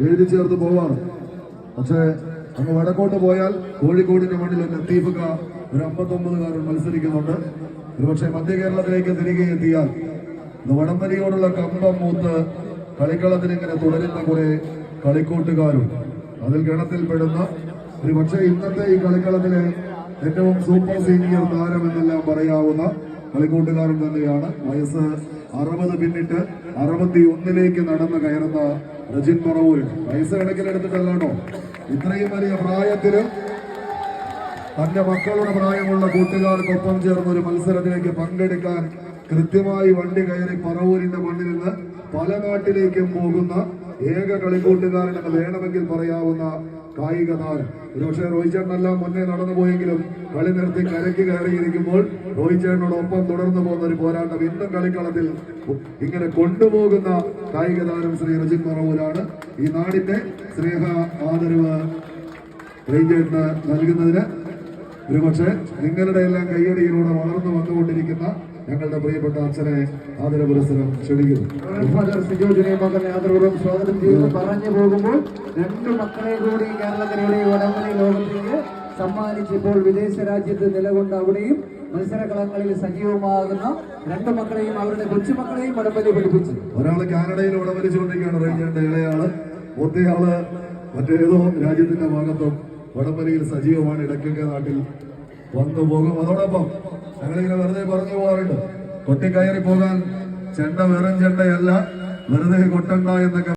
എഴുതി ചേർത്ത് പോവാണ് പക്ഷേ അങ്ങ് വടക്കോട്ട് പോയാൽ കോഴിക്കോടിന്റെ മണ്ണിൽ ഒരു ലത്തീഫുക ഒരു അമ്പത്തൊമ്പതുകാരൻ മത്സരിക്കുന്നുണ്ട്. ഒരുപക്ഷെ മധ്യ കേരളത്തിലേക്ക് തിരികെ എത്തിയാൽ ഇന്ന് വടംവലിയോടുള്ള കമ്പം മൂത്ത് കളിക്കളത്തിൽ ഇങ്ങനെ തുടരുന്ന കുറെ കളിക്കൂട്ടുകാരും അതിൽ ഗണത്തിൽപ്പെടുന്ന ഒരു പക്ഷേ ഇന്നത്തെ ഈ കളിക്കളത്തിലെ ഏറ്റവും സൂപ്പർ സീനിയർ താരം എന്നെല്ലാം പറയാവുന്ന കളിക്കൂട്ടുകാരൻ തന്നെയാണ് വയസ്സ് അറുപത് പിന്നിട്ട് അറുപത്തി ഒന്നിലേക്ക് നടന്നു കയറുന്ന റജിൻ പറവൂർ. പൈസ കണക്കിലെടുത്തിട്ടല്ലാണോ ഇത്രയും വലിയ പ്രായത്തിൽ തന്റെ മക്കളുടെ പ്രായമുള്ള കൂട്ടുകാർക്കൊപ്പം ചേർന്ന് ഒരു മത്സരത്തിലേക്ക് പങ്കെടുക്കാൻ കൃത്യമായി വണ്ടി കയറി പറവൂരിന്റെ മണ്ണിൽ നിന്ന് പല നാട്ടിലേക്കും പോകുന്ന ഏക കളിക്കൂട്ടുകാരൻ വേണമെങ്കിൽ പറയാവുന്ന കായിക താരം. ഒരുപക്ഷെ രോഹിത് ചേട്ടനെല്ലാം മുന്നേ നടന്നു പോയെങ്കിലും കളി നിർത്തി കരയ്ക്ക് കയറിയിരിക്കുമ്പോൾ റോഹിത് ചേട്ടനോടൊപ്പം തുടർന്നു പോകുന്ന ഒരു പോരാട്ടം ഇന്നും കളിക്കളത്തിൽ ഇങ്ങനെ കൊണ്ടുപോകുന്ന കായിക താരം ശ്രീ റജിൻ മറവൂരാണ് ഈ നാടിന്റെ സ്നേഹ ആദരവ് റേഞ്ചേട്ടിന് നൽകുന്നതിന് ഒരുപക്ഷെ നിങ്ങളുടെ എല്ലാം കയ്യടിയിലൂടെ വളർന്നു വന്നുകൊണ്ടിരിക്കുന്ന ഞങ്ങളുടെ പ്രിയപ്പെട്ട അച്ഛനെ ആദര പുരസ്സരം ക്ഷണിക്കുന്നു. മകനെ ആദരപൂർവം സ്വാഗതം ചെയ്ത് പറഞ്ഞു പോകുമ്പോൾ രണ്ട് മക്കളെ കൂടി കേരളത്തിലൂടെ വടംവലി ലോകത്തേക്ക് സമ്മാനിച്ചപ്പോൾ വിദേശ രാജ്യത്ത് നിലകൊണ്ട് അവിടെയും മത്സരകളങ്ങളിൽ സജീവമാകുന്ന രണ്ട് മക്കളെയും അവരുടെ കൊച്ചുമക്കളെയും വടംവലി പഠിപ്പിച്ചു. ഒരാൾ കാനഡയിൽ വടംവലിച്ചുകൊണ്ടിരിക്കുകയാണ് റേഞ്ചേറിന്റെ ഇളയാൾ. മറ്റേതോ രാജ്യത്തിന്റെ ഭാഗത്തും വടംവലിയിൽ സജീവമാണ്. ഇടയ്ക്കൊക്കെ നാട്ടിൽ വന്നു പോകും. അതോടൊപ്പം ഞങ്ങളിങ്ങനെ വെറുതെ പറഞ്ഞു പോകാറുണ്ട്. കൊട്ടിക്കയറി പോകാൻ ചെണ്ട വെറും ചെണ്ടയല്ല വെറുതെ കൊട്ടണ്ട എന്നൊക്കെ